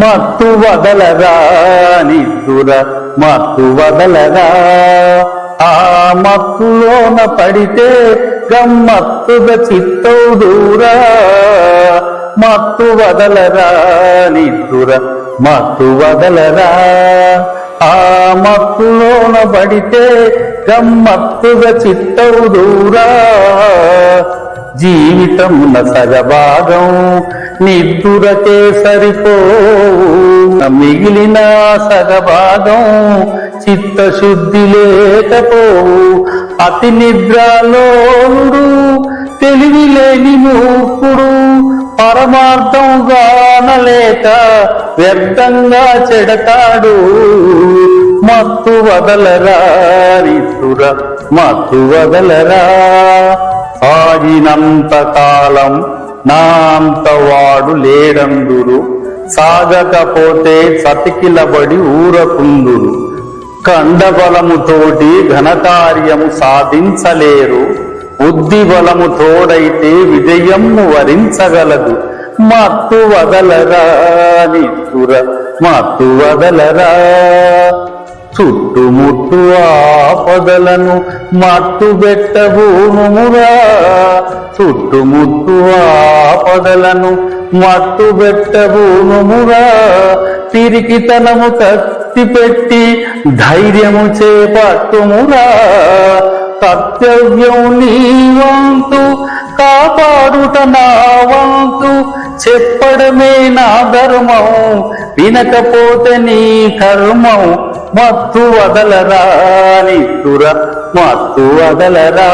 మత్తు వదలరా నిద్దుర మత్తు వదలరా ఆ మత్తులోన పడితే గమ్మత్తుగా చిత్తౌదూరా మత్తు వదలరా నిద్దుర మత్తు వదలరా ఆ మత్తులోన పడితే గమ్మత్తుగా చిత్తౌదూరా జీవితమున సగభాగం నిద్దురకే సరిపోవు. మిగిలిన సగభాగం చిత్తశుద్ధి లేకపోవు. అతి నిద్రలోడు తెలివి లేని మూపుడు పరమార్థం గానలేక వ్యర్థంగా చెడతాడు. మత్తు వదలరా నిద్దుర మత్తు వదలరా. సాగినంత కాలం నా అంత వాడు లేడందురు సాగకపోతే చతికిలబడి ఊరకుందురు. కండబలముతోటి ఘనకార్యము సాధించలేరు. బుద్ధి బలము తోడైతే విజయము వరించగలదు. మత్తు వదలరా నిత్తుర మత్తు వదలరా. చుట్టుముట్టు ఆపదలను మట్టు పెట్టబూనుమురా చుట్టుముట్టు ఆపదలను మట్టు పెట్టబూనుమురా పిరికితనము కత్తి పెట్టి ధైర్యము చేపట్టుమురా. కర్తవ్యం నీ వంతు కాపాడుట నా వంతు. చెప్పడమే నా ధర్మం వినకపోతే నీ కర్మం. మత్తు వదలరా నిత్తుర మత్తు వదలరా.